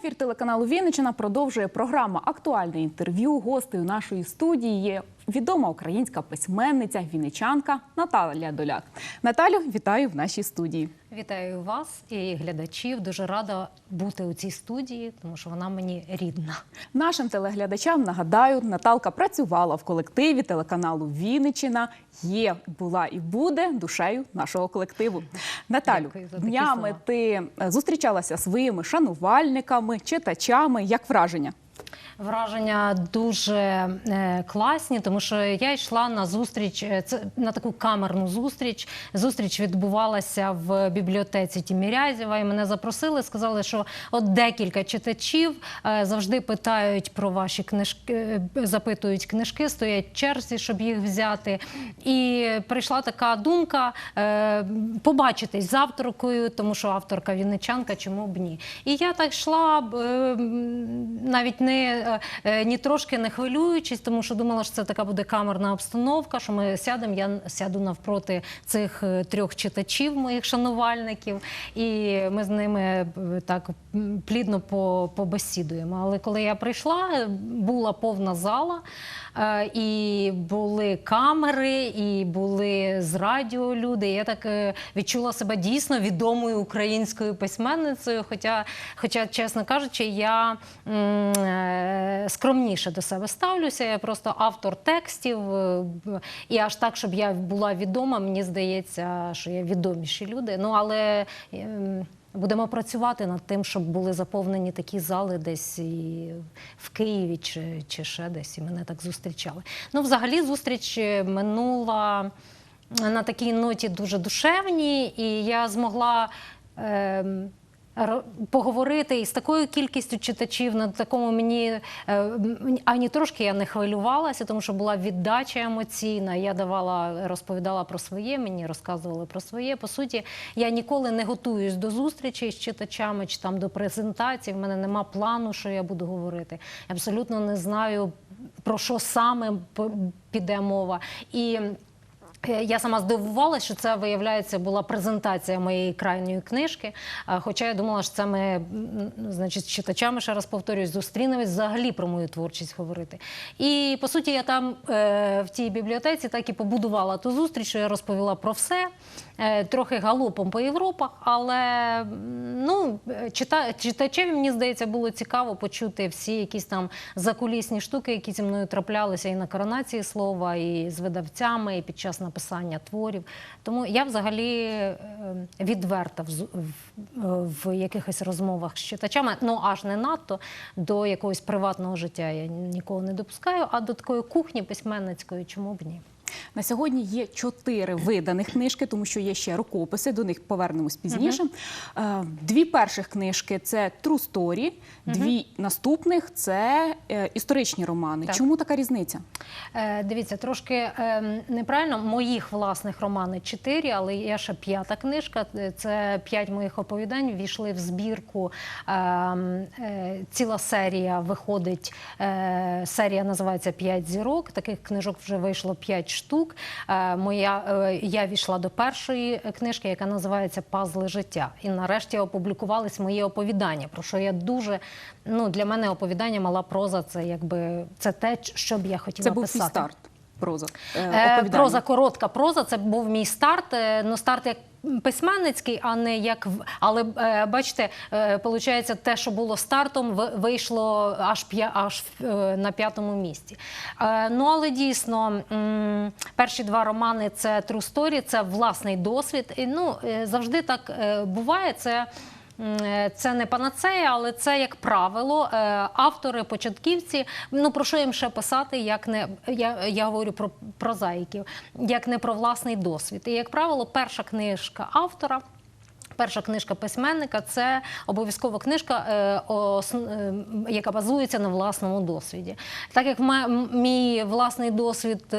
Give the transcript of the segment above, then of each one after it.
ефір телеканалу Вінничина продовжує програма Актуальне інтерв'ю. Гостею нашої студії є відома українська письменниця, вінничанка Наталя Доляк. Наталю, вітаю в нашій студії. Вітаю вас і глядачів. Дуже рада бути у цій студії, тому що вона мені рідна. Нашим телеглядачам нагадаю, Наталка працювала в колективі телеканалу Вінничина. Є, була і буде душею нашого колективу. Наталю, днями ти е, зустрічалася своїми шанувальниками, читачами. Як враження? Враження дуже е, класні, тому що я йшла на зустріч, е, на таку камерну зустріч. Зустріч відбувалася в бібліотеці Тімірязєва, і мене запросили. Сказали, що от декілька читачів е, завжди питають про ваші книжки, запитують книжки, стоять черзі, щоб їх взяти. І прийшла така думка побачитись з авторкою, тому що авторка вінничанка, чому б ні. І я так йшла, б, е, навіть не ні трошки не хвилюючись, тому що думала, що це така буде камерна обстановка, що ми сядемо, я сяду навпроти цих е, трьох читачів, моїх шанувальників, і ми з ними е, так плідно побесідуємо. Але коли я прийшла, е, була повна зала, е, і були камери, і були з радіо люди. Я так е, відчула себе дійсно відомою українською письменницею. Хоча, хоча чесно кажучи, я е, скромніше до себе ставлюся. Я просто автор текстів. е, І аж так, щоб я була відома, мені здається, що є відоміші люди. Ну але. Ем, Будемо працювати над тим, щоб були заповнені такі зали десь і в Києві чи, чи ще десь, і мене так зустрічали. Ну, взагалі, зустріч е, минула на такій ноті дуже душевній, і я змогла. ро- Поговорити із такою кількістю читачів на такому мені е, ані трошки я не хвилювалася, тому що була віддача емоційна. Я давала, розповідала про своє, мені розказували про своє. По суті, я ніколи не готуюсь до зустрічей з читачами чи там до презентацій. В мене нема плану, що я буду говорити. Я абсолютно не знаю про що саме піде мова. І Я сама здивувалася, що це виявляється була презентація моєї крайньої книжки. Хоча я думала, що це ми значить, з читачами ще раз повторюсь, зустрінемось взагалі про мою творчість говорити. І по суті, я там е, в тій бібліотеці так і побудувала ту зустріч, що я розповіла про все, е, трохи галопом по Європах, але ну, е, чита, читачеві, мені здається, було цікаво почути всі якісь там закулісні штуки, які зі мною траплялися і на коронації слова, і з видавцями, і під час написання творів. Тому я взагалі е, відверта в, в, в якихось розмовах з читачами, ну аж не надто до якогось приватного життя я нікого не допускаю, а до такої кухні письменницької, чому б ні. На сьогодні є чотири виданих книжки, тому що є ще рукописи. До них повернемось пізніше. Е, Дві перших книжки це True Story, дві наступних це е, історичні романи. Так. Чому така різниця? Е, дивіться, трошки е, неправильно. Моїх власних романи чотири, але є ще п'ята книжка. Це п'ять моїх оповідань. Війшли в збірку. Е, е, ціла серія виходить. Е, серія називається П'ять зірок. Таких книжок вже вийшло п'ять штук. Е, моя, е, я війшла до першої книжки, яка називається Пазли життя. І нарешті опублікувались мої оповідання, про що я дуже ну для мене оповідання мала проза. Це якби це те, що б я хотіла Це був писати. старт. Проза. е, оповідання. Проза коротка проза. Це був мій старт. Ну, старт як письменницький, а не як в- але е, бачите, е, получається, те, що було стартом, вийшло аж аж е, на п'ятому місці. Ну але дійсно перші два романи це True Story, це власний досвід. І ну завжди так буває. Це. Е, Це не панацея, але це як правило. е, Автори, початківці. Ну про що їм ще писати, як не я, я говорю про прозаїків, як не про власний досвід. І як правило, перша книжка автора. Перша книжка письменника це обов'язкова книжка, е, яка базується на власному досвіді. Так як мій власний досвід.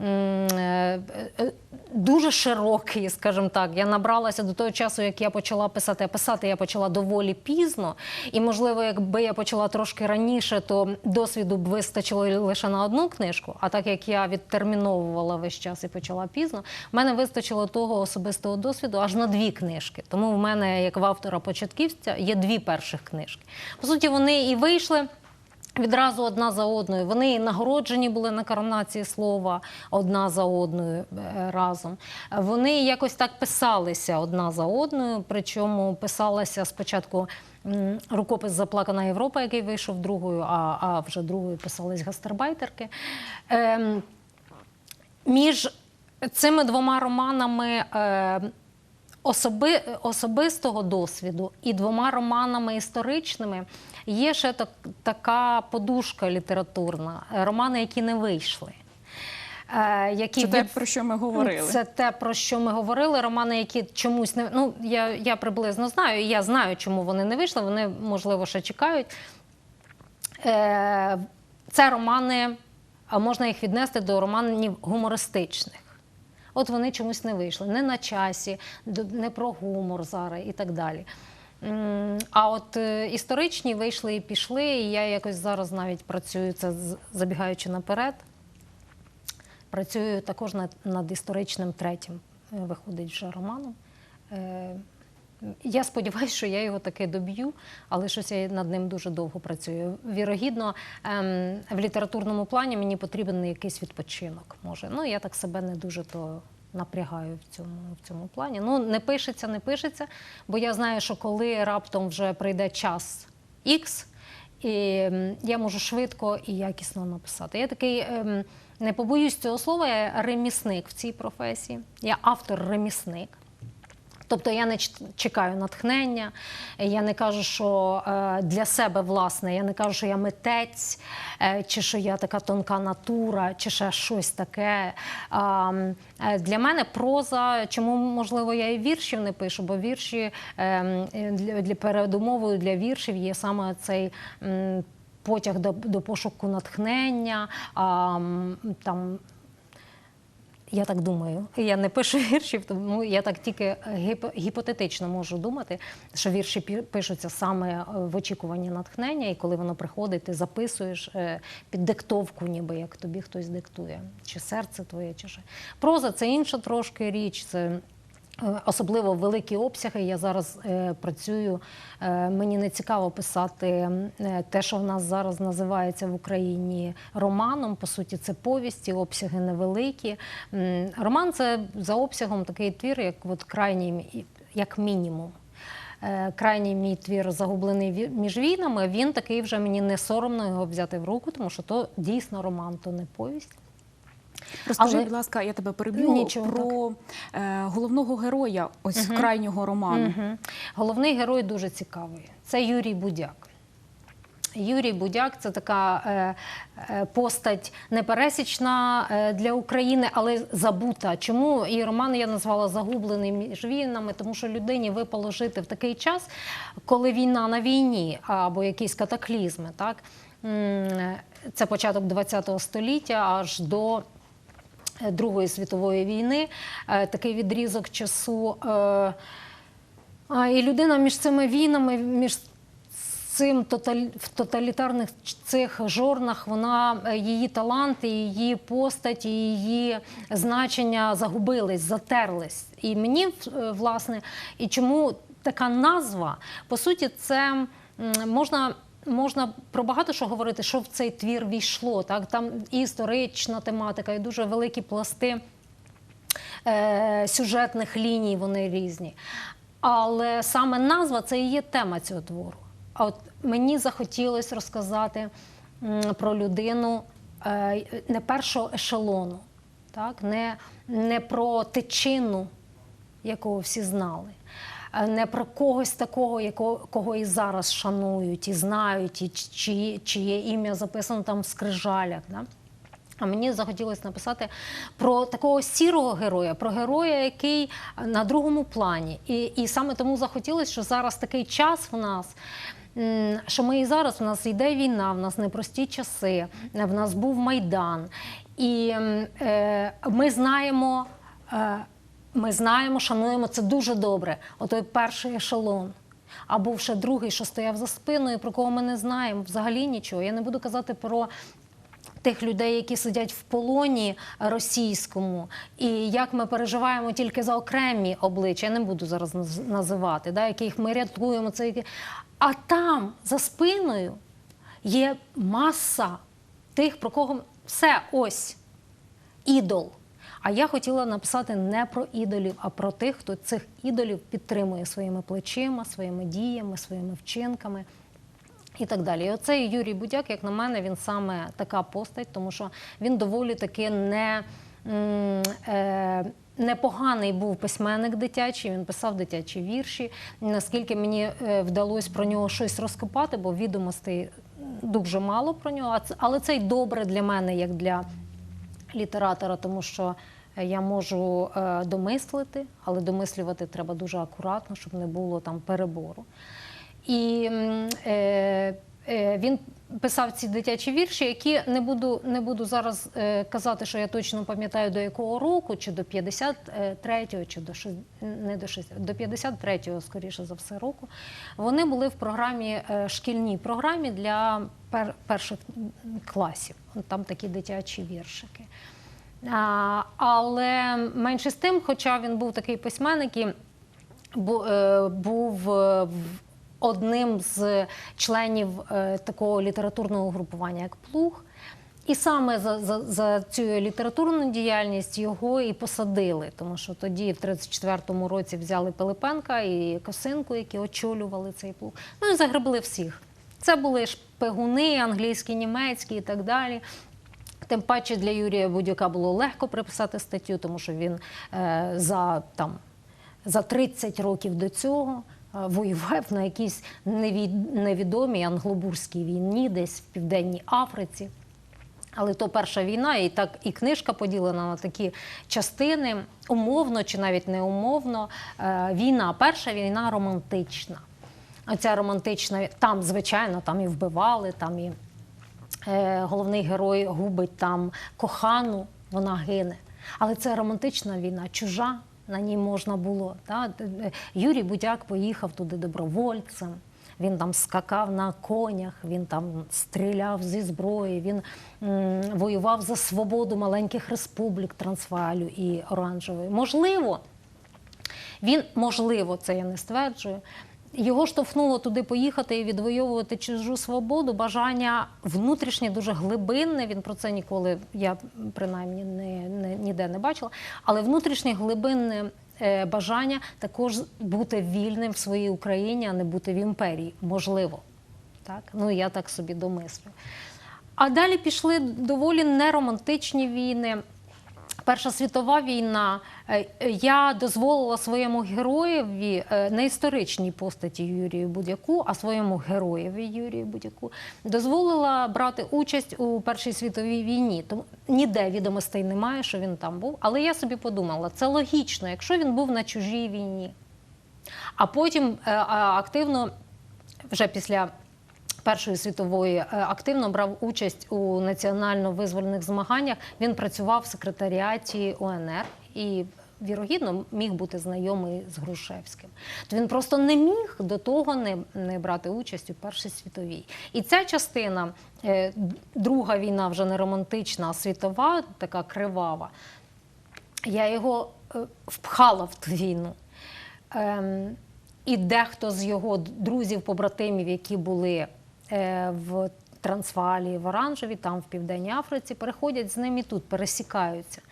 Е, е, дуже широкий, скажімо так. Я набралася до того часу, як я почала писати. А писати я почала доволі пізно. І, можливо, якби я почала трошки раніше, то досвіду б вистачило лише на одну книжку. А так як я відтерміновувала весь час і почала пізно, в мене вистачило того особистого досвіду аж на дві книжки. Тому в мене, як в автора початківця, є дві перших книжки. По суті, вони і вийшли. Відразу одна за одною. Вони нагороджені були на коронації слова одна за одною е, разом. Вони якось так писалися одна за одною. Причому писалася спочатку рукопис Заплакана Європа, який вийшов другою, а, а вже другою писались гастарбайтерки. Ем, між цими двома романами. Е, особи, особистого досвіду і двома романами історичними є ще так, така подушка літературна, е, романи, які не вийшли. Е, які Це те, про що ми говорили. Це те, про що ми говорили. Романи, які чомусь не ну я, я приблизно знаю, я знаю, чому вони не вийшли. Вони можливо ще чекають. Е, це романи, а можна їх віднести до романів гумористичних. От вони чомусь не вийшли, не на часі, не про гумор зараз і так далі. А от е, історичні вийшли і пішли, і я якось зараз навіть працюю це забігаючи наперед. Працюю також над, над історичним третім, е, виходить вже романом. Е, Я сподіваюся, що я його таки доб'ю, але щось я над ним дуже довго працюю. Вірогідно, ем, в літературному плані мені потрібен якийсь відпочинок. Може, ну я так себе не дуже то напрягаю в цьому, в цьому плані. Ну не пишеться, не пишеться, бо я знаю, що коли раптом вже прийде час X, і я можу швидко і якісно написати. Я такий. ем, Не побоюсь цього слова, я ремісник в цій професії. Я автор-ремісник. Тобто я не чекаю натхнення, я не кажу, що е, для себе власне, я не кажу, що я митець, е, чи що я така тонка натура, чи ще щось таке. Е, для мене проза, чому можливо я і віршів не пишу, бо вірші е, м, е, для, для передумовою для віршів є саме цей. Потяг до, до пошуку натхнення, а, там я так думаю. Я не пишу віршів, тому я так тільки гіп- гіпотетично можу думати, що вірші пишуться саме е, в очікуванні натхнення, і коли воно приходить, ти записуєш е, під диктовку, ніби як тобі хтось диктує, чи серце твоє, чи що. Проза це інша трошки річ. Це Е, Особливо великі обсяги. Я зараз е, працюю. Е, мені не цікаво писати е, те, що в нас зараз називається в Україні романом. По суті, це повісті, обсяги невеликі. Роман це за обсягом такий твір, як от крайній як мінімум. Е, Крайній мій твір загублений між війнами. Він такий вже мені не соромно його взяти в руку, тому що то дійсно роман, то не повість. Розкажи, Але- будь ласка, я тебе переб'ю Нічого, про е, головного героя ось крайнього роману. Мгм. Головний герой дуже цікавий. Це Юрій Будяк. Юрій Будяк це така е, е, постать непересічна е, для України, але забута. Чому і роман я назвала загублений між війнами? Тому що людині випало жити в такий час, коли війна на війні або якісь катаклізми. Так? Це початок ХХ століття аж до Другої світової війни, е, такий відрізок часу. е, І людина між цими війнами, між цим в тоталітарних цих жорнах, вона е, її таланти, її постать, її значення загубились, затерлись. І мені власне, і чому така назва? По суті, це можна. Можна про багато що говорити, що в цей твір війшло. Так там і історична тематика, і дуже великі пласти е, сюжетних ліній, вони різні. Але саме назва це і є тема цього твору. А от мені захотілося розказати про людину е, не першого ешелону, так? Не, не про тичину, якого всі знали. Е, Не про когось такого, якого, кого і зараз шанують, і знають, і чиє, чиє ім'я записано там в скрижалях. Да? А мені захотілося написати про такого сірого героя, про героя, який на другому плані. І, і саме тому захотілося, що зараз такий час в нас. що ми і зараз у нас йде війна, в нас непрості часи, в нас був майдан, і е, ми знаємо. Е, ми знаємо, шануємо це дуже добре. Отой перший ешелон. А був ще другий, що стояв за спиною, про кого ми не знаємо взагалі нічого. Я не буду казати про тих людей, які сидять в полоні російському, і як ми переживаємо тільки за окремі обличчя, я не буду зараз називати, да, яких ми рятуємо. Це. А там за спиною є маса тих, про кого все ось ідол. А я хотіла написати не про ідолів, а про тих, хто цих ідолів підтримує своїми плечима, своїми діями, своїми вчинками. І так далі. І оцей Юрій Будяк, як на мене, він саме така постать, тому що він доволі таки не. Е, Непоганий був письменник дитячий, він писав дитячі вірші. Наскільки мені е, вдалося про нього щось розкопати, бо відомостей дуже мало про нього. Але це й добре для мене, як для літератора, тому що е, я можу е, домислити, але домислювати треба дуже акуратно, щоб не було там перебору. І е, е, він писав ці дитячі вірші, які не буду, не буду зараз е, казати, що я точно пам'ятаю до якого року, чи до 53-го, чи до не до 60, до 53-го, скоріше за все, року. Вони були в програмі е, шкільній програмі для пер, перших класів. Там такі дитячі віршики. А, але менше з тим, хоча він був такий письменник і е, був е, одним з членів е, такого літературного групування, як Плуг. І саме за, за, за цю літературну діяльність його і посадили, тому що тоді, в 34-му році, взяли Пилипенка і Косинку, які очолювали цей плуг. Ну і загребли всіх. Це були шпигуни, англійські, німецькі і так далі. Тим паче для Юрія Будюка було легко приписати статтю, тому що він е, за, там, за 30 років до цього е, воював на якійсь невід, невідомій англобурській війні, десь в Південній Африці. Але то перша війна, і так і книжка поділена на такі частини, умовно чи навіть не умовно. Е, Війна, перша війна романтична. Оця романтична, там, звичайно, там і вбивали, там і е, головний герой губить там кохану, вона гине. Але це романтична війна, чужа, на ній можна було. Та? Е, Юрій Будяк поїхав туди добровольцем. Він там скакав на конях, він там стріляв зі зброї, він м, воював за свободу маленьких республік Трансвалю і Оранжевої. Можливо, він, можливо, це я не стверджую. Його штовхнуло туди поїхати і відвоювати чужу свободу, бажання внутрішнє, дуже глибинне. Він про це ніколи, я принаймні не, не, ніде не бачила. Але внутрішнє глибинне е, бажання також бути вільним в своїй Україні, а не бути в імперії. Можливо. Так? Ну, я так собі домислюю. А далі пішли доволі неромантичні війни. Перша світова війна. Е, е, Я дозволила своєму героєві, е, не історичній постаті Юрію Будяку, а своєму героєві Юрію Будяку, дозволила брати участь у Першій світовій війні. Тому ніде відомостей немає, що він там був. Але я собі подумала, це логічно, якщо він був на чужій війні. А потім активно, вже після Першої світової е, активно брав участь у національно-визвольних змаганнях. Він працював в секретаріаті УНР і, вірогідно, міг бути знайомий з Грушевським. То він просто не міг до того не, не брати участь у Першій світовій. І ця частина, е, друга війна, вже не романтична, а світова, така кривава. Я його е, впхала в ту війну. Ем, і дехто з його друзів, побратимів, які були в Трансвалії, в Оранжеві, там в Південній Африці, переходять з ним і тут, пересікаються.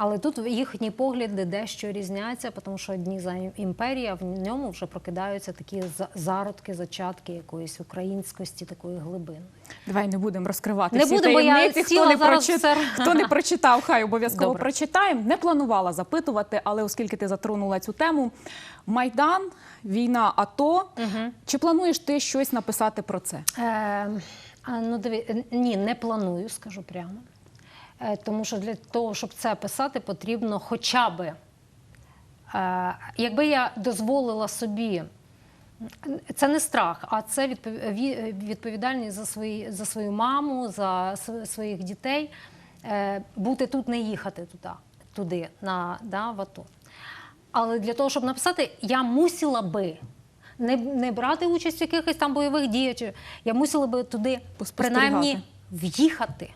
Але тут їхні погляди дещо різняться, тому що одні за імперія, в ньому вже прокидаються такі за- зародки, зачатки якоїсь українськості, такої глибини. Давай не будемо розкривати Не всі будемо, таємниці. Хто не, прочит- все- хто не прочитав, хай обов'язково прочитаємо. Не планувала запитувати, але оскільки ти затронула цю тему, Майдан, війна, АТО. Чи плануєш ти щось написати про це? Е, ну, диві, ні, не планую, скажу прямо. Е, тому що для того, щоб це писати, потрібно хоча би. Е, якби я дозволила собі Це не страх, а це відповідальність за, свої, за свою маму, за своїх дітей. Е, Бути тут, не їхати туди, туди на, да, в АТО. Але для того, щоб написати, я мусила би не, не брати участь в якихось там бойових діях. Я мусила би туди принаймні в'їхати.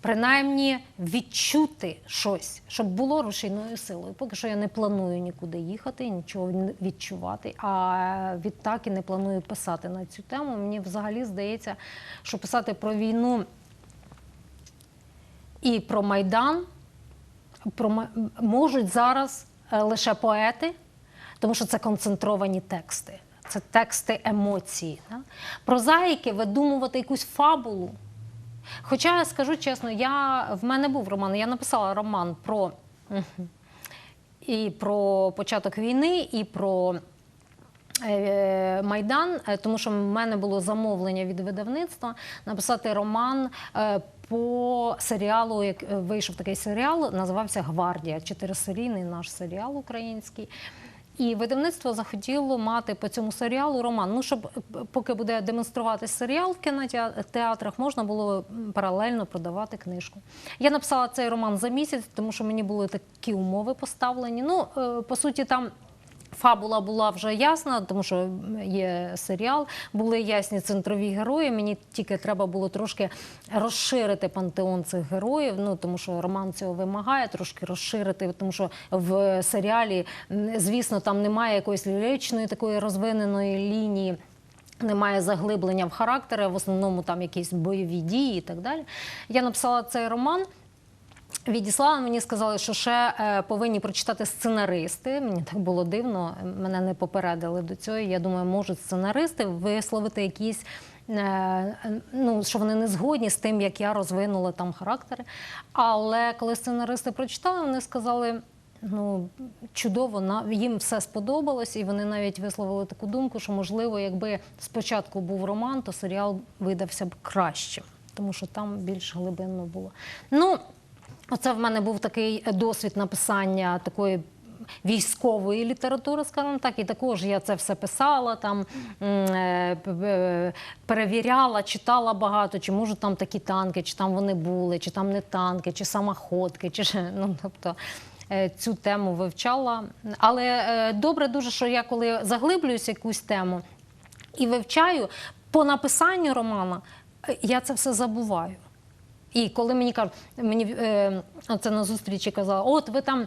Принаймні відчути щось, щоб було рушійною силою. Поки що я не планую нікуди їхати, нічого відчувати. А відтак і не планую писати на цю тему. Мені взагалі здається, що писати про війну і про Майдан про можуть зараз е, лише поети, тому що це концентровані тексти, це тексти емоції. Да? Прозаїки видумувати якусь фабулу. Хоча скажу чесно, я, в мене був роман, я написала роман про і про початок війни, і про е, Майдан, е, тому що в мене було замовлення від видавництва написати роман е, по серіалу, як вийшов такий серіал, називався Гвардія, чотирисерійний наш серіал український. І видавництво захотіло мати по цьому серіалу роман. Ну, щоб е, поки буде демонструватися серіал в кінотеатрах, можна було паралельно продавати книжку. Я написала цей роман за місяць, тому що мені були такі умови поставлені. Ну, е, по суті, там. Фабула була вже ясна, тому що є серіал, були ясні центрові герої. Мені тільки треба було трошки розширити пантеон цих героїв. Ну тому що роман цього вимагає, трошки розширити, тому що в серіалі, звісно, там немає якоїсь ліричної такої розвиненої лінії. Немає заглиблення в характери, в основному там якісь бойові дії і так далі. Я написала цей роман. Відіслала мені сказали, що ще е, повинні прочитати сценаристи. Мені так було дивно, мене не попередили до цього. Я думаю, можуть сценаристи висловити якісь. е, Ну, що вони не згодні з тим, як я розвинула там характери. Але коли сценаристи прочитали, вони сказали: ну чудово, на- їм все сподобалось, і вони навіть висловили таку думку, що можливо, якби спочатку був роман, то серіал видався б кращим, тому що там більш глибинно було. Ну, Оце в мене був такий досвід написання такої. Військової літератури, скажімо так, і також я це все писала, там е, е, перевіряла, читала багато, чи можуть там такі танки, чи там вони були, чи там не танки, чи самоходки, чи ну тобто е, цю тему вивчала. Але добре дуже, що я коли заглиблююся якусь тему і вивчаю по написанню романа, я це все забуваю. І коли мені кажуть, мені е, це на зустрічі казала, от ви там.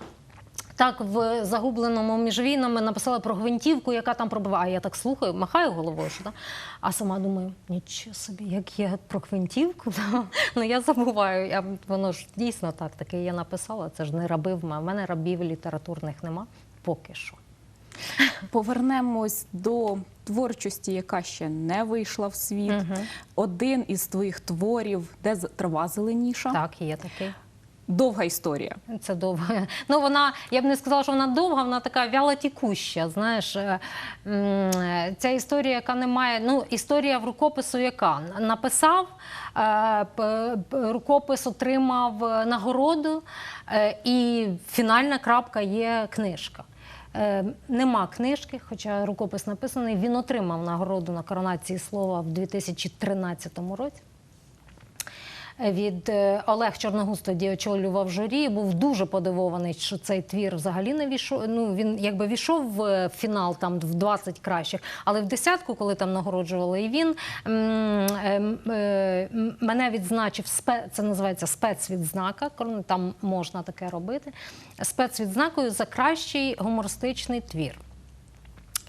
Так, в загубленому між війнами написала про гвинтівку, яка там пробиває. Я так слухаю, махаю головою, що так? а сама думаю, нічого собі, як я про гвинтівку. да. Ну я забуваю. Я, воно ж дійсно так, таке я написала. Це ж не раби в мене рабів літературних нема поки що. Повернемось до творчості, яка ще не вийшла в світ. Мгм. Один із твоїх творів, де трава зеленіша. Так, є такий. Довга історія. Це довго. Ну вона, я б не сказала, що вона довга, вона така вялотікуща. Знаєш, Е, ця історія, яка не має. Ну, історія в рукопису, яка написав, е, рукопис отримав е, нагороду, і фінальна крапка є книжка. Е, Нема книжки, хоча рукопис написаний. Він отримав нагороду на коронації слова в 2013 році від е, Олег Чорногуз тоді очолював журі. Був дуже подивований, що цей твір взагалі не війшов. Ну він якби війшов в фінал там в 20 кращих, але в десятку, коли там нагороджували, і він ем, е, мене відзначив це називається спецвідзнака. Там можна таке робити. Спецвідзнакою за кращий гумористичний твір.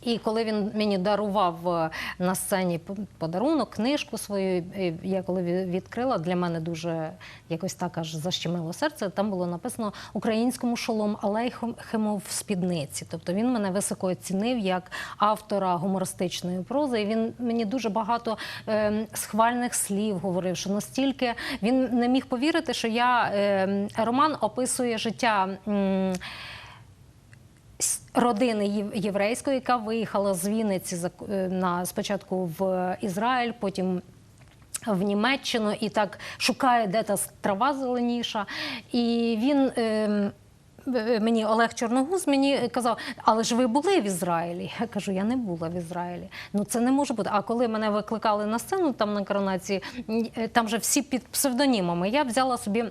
І коли він мені дарував е, на сцені подарунок, книжку свою, я коли ві- відкрила, для мене дуже якось так аж защемило серце. Там було написано українському шолом Алейхемов в спідниці. Тобто він мене високо оцінив як автора гумористичної прози. І він мені дуже багато е, схвальних слів говорив, що настільки він не міг повірити, що я е, роман описує життя. Родини єврейської, яка виїхала з Вінниці е, на спочатку в Ізраїль, потім. В Німеччину і так шукає, де та трава зеленіша. І він ем, е, мені Олег Чорногуз мені казав, але ж ви були в Ізраїлі. Я кажу, я не була в Ізраїлі. Ну це не може бути. А коли мене викликали на сцену там на коронації, е, там же всі під псевдонімами. Я взяла собі.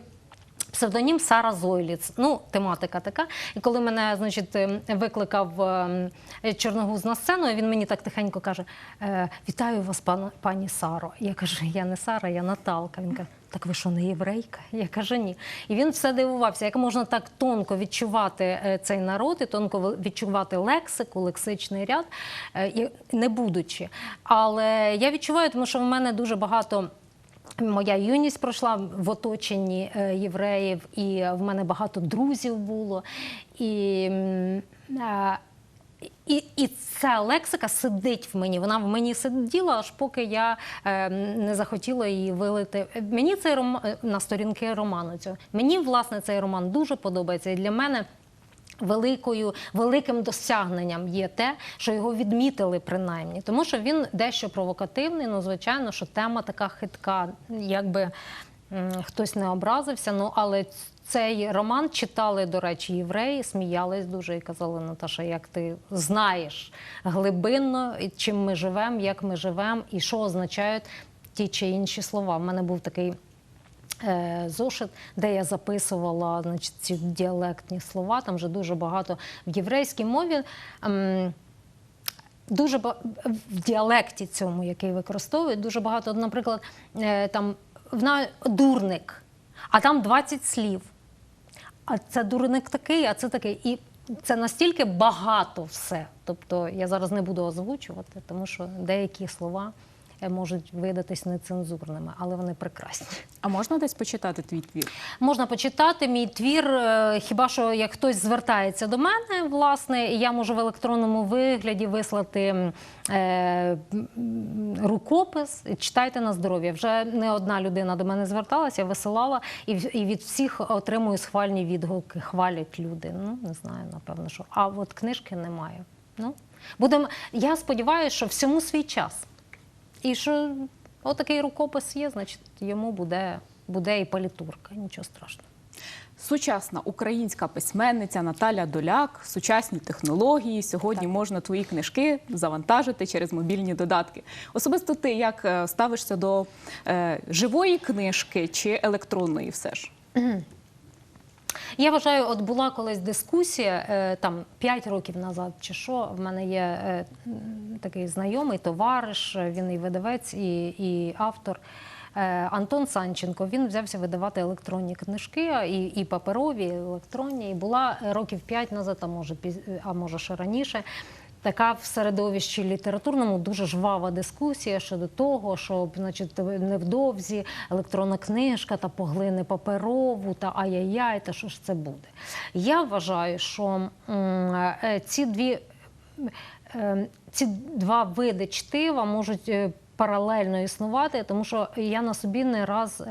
Псевдонім Сара Зойліц. Ну, тематика така. І коли мене, значить, ем, викликав ем, Чорногуз на сцену, він мені так тихенько каже: «Е, Вітаю вас, пан, пані Саро. Я кажу, я не Сара, я Наталка. Він каже, так ви що, не єврейка? Я кажу, ні. І він все дивувався, як можна так тонко відчувати е, цей народ і тонко відчувати лексику, лексичний ряд, е, не будучи. Але я відчуваю, тому що в мене дуже багато. Моя юність пройшла в оточенні е, євреїв, і в мене багато друзів було. І, е, і, і ця лексика сидить в мені. Вона в мені сиділа, аж поки я е, не захотіла її вилити. Мені цей роман на сторінки роману цього. Мені власне цей роман дуже подобається. І для мене великою, великим досягненням є те, що його відмітили принаймні, тому що він дещо провокативний. Ну, звичайно, що тема така хитка, якби хтось не образився. Ну але цей роман читали, до речі, євреї, сміялись дуже і казали, Наташа, як ти знаєш глибинно, чим ми живемо, як ми живемо, і що означають ті чи інші слова. У мене був такий зошит, де я записувала значить, ці діалектні слова. Там вже дуже багато в єврейській мові. ем, Дуже в діалекті цьому, який використовують, дуже багато, наприклад, е, там вона дурник, а там 20 слів. А це дурник такий, а це такий. І це настільки багато все. Тобто я зараз не буду озвучувати, тому що деякі слова е, можуть видатись нецензурними, але вони прекрасні. А можна десь почитати твій твір? Можна почитати мій твір, е, хіба що як хтось звертається до мене, власне, і я можу в електронному вигляді вислати е, рукопис. Читайте на здоров'я. Вже не одна людина до мене зверталася, висилала, і, і від всіх отримую схвальні відгуки. Хвалять люди. Ну не знаю, напевно, що. А от книжки немає. Ну будемо. Я сподіваюся, що всьому свій час. І що отакий рукопис є, значить йому буде, буде і палітурка, нічого страшного. Сучасна українська письменниця Наталя Доляк, сучасні технології. Сьогодні можна твої книжки завантажити через мобільні додатки. Особисто ти як е, ставишся до е, живої книжки чи електронної все ж? Я вважаю, от була колись дискусія е, там 5 років назад, чи що. В мене є е, такий знайомий товариш, е, він і видавець, і, і автор. Антон Санченко він взявся видавати електронні книжки, і, і паперові, і електронні. І була років 5 назад, а може, а може ще раніше. Така в середовищі літературному дуже жвава дискусія щодо того, що значить, невдовзі електронна книжка та поглине паперову, та ай-яй-яй, та що ж це буде. Я вважаю, що е, ці дві е, ці два види чтива можуть е, паралельно існувати, тому що я на собі не раз.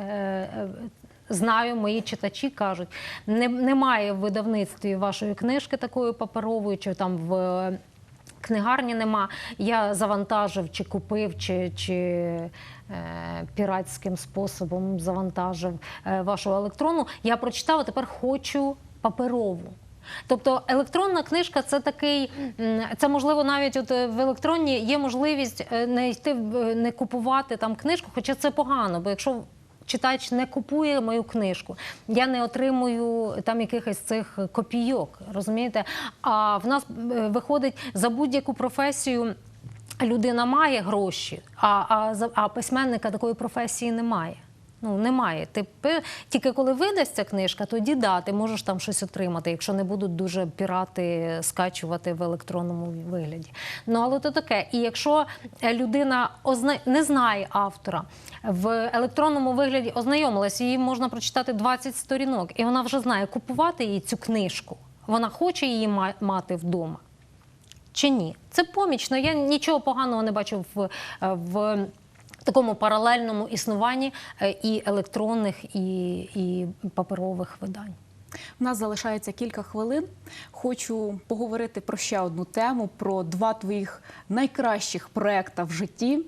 Знаю, мої читачі кажуть, не, немає в видавництві вашої книжки такої паперової, чи там в книгарні нема. Я завантажив, чи купив, чи, чи е, піратським способом завантажив е, вашу електронну. Я прочитав, а тепер хочу паперову. Тобто електронна книжка це такий, це можливо навіть от е, в електронній є можливість е, не йти е, не купувати там книжку, хоча це погано, бо якщо читач не купує мою книжку, я не отримую там якихось цих копійок, розумієте? А в нас е, виходить за будь-яку професію. Людина має гроші, а, а, а письменника такої професії немає. Ну, немає. Ти тільки коли видасться книжка, тоді да, ти можеш там щось отримати, якщо не будуть дуже пірати скачувати в електронному вигляді. Ну, але то таке. І якщо е, людина озна... не знає автора в електронному вигляді ознайомилась, її можна прочитати 20 сторінок, і вона вже знає, купувати їй цю книжку. Вона хоче її мати вдома чи ні? Це помічно. Я нічого поганого не бачу в, в такому паралельному існуванні е, і електронних, і, і паперових видань. У нас залишається кілька хвилин. Хочу поговорити про ще одну тему: про два твоїх найкращих проекта в житті.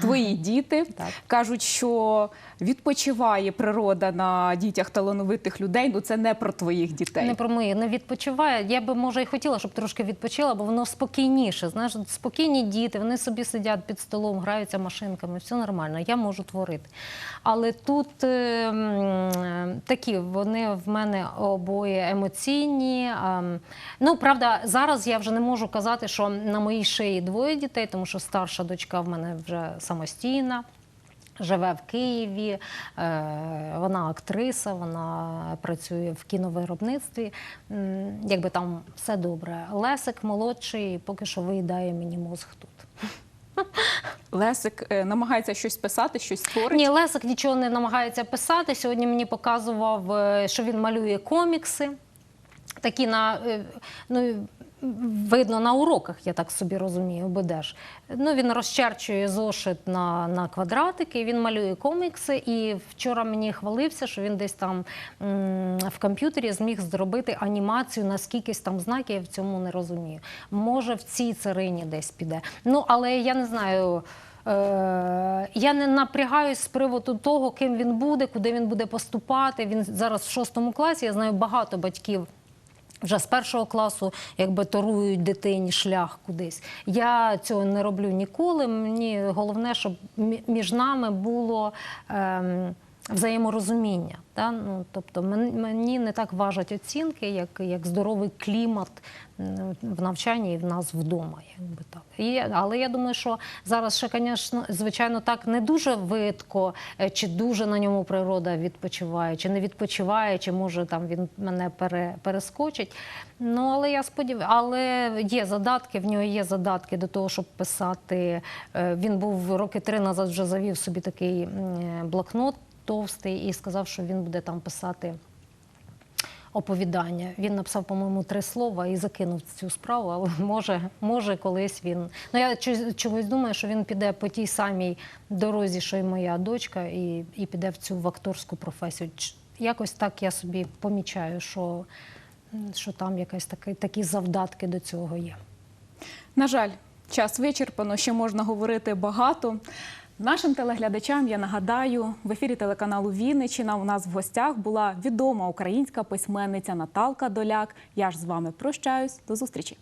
Твої діти Так. кажуть, що відпочиває природа на дітях талановитих людей. Ну це не про твоїх дітей. Не про мої, не відпочиває. Я би може і хотіла, щоб трошки відпочила, бо воно спокійніше. Знаєш, спокійні діти, вони собі сидять під столом, граються машинками, все нормально. Я можу творити. Але тут е, такі вони в мене обоє емоційні. м, ну правда, зараз я вже не можу казати, що на моїй шиї двоє дітей, тому що старша дочка в мене вже самостійна. Живе в Києві, е, вона актриса, вона працює в кіновиробництві. Якби там все добре. Лесик молодший поки що виїдає мені мозг тут. Лесик е, намагається щось писати, щось створити. Ні, Лесик нічого не намагається писати. Сьогодні мені показував, е, що він малює комікси. Такі на ну. Видно на уроках, я так собі розумію, будеш. Ну, він розчерчує зошит на, на квадратики, він малює комікси. І вчора мені хвалився, що він десь там в комп'ютері зміг зробити анімацію на скількись там знаків, я в цьому не розумію. Може, в цій царині десь піде. Ну, але я не знаю. Е, Я не напрягаюсь з приводу того, ким він буде, куди він буде поступати. Він зараз в шостому класі. Я знаю багато батьків. Вже з першого класу якби торують дитині шлях кудись. Я цього не роблю ніколи. Мені головне, щоб між нами було ем, взаєморозуміння. Та? Ну, тобто мені не так важать оцінки, як, як здоровий клімат в навчанні і в нас вдома. Якби так. І, але я думаю, що зараз ще, звісно, звичайно, так не дуже видко, е, чи дуже на ньому природа відпочиває, чи не відпочиває, чи може там він мене пере, перескочить. Ну, але я сподіваюся, але є задатки, в нього є задатки до того, щоб писати. Е, Він був роки три назад вже завів собі такий блокнот товстий і сказав, що він буде там писати оповідання. Він написав, по-моєму, три слова і закинув цю справу, але може, може колись він. Ну я чогось думаю, що він піде по тій самій дорозі, що й моя дочка, і, і піде в цю акторську професію. Якось так я собі помічаю, що, що там якась такі, такі завдатки до цього є. На жаль, час вичерпано, ще можна говорити багато. Нашим телеглядачам я нагадаю, в ефірі телеканалу Вінничина у нас в гостях була відома українська письменниця Наталка Доляк. Я ж з вами прощаюсь. До зустрічі.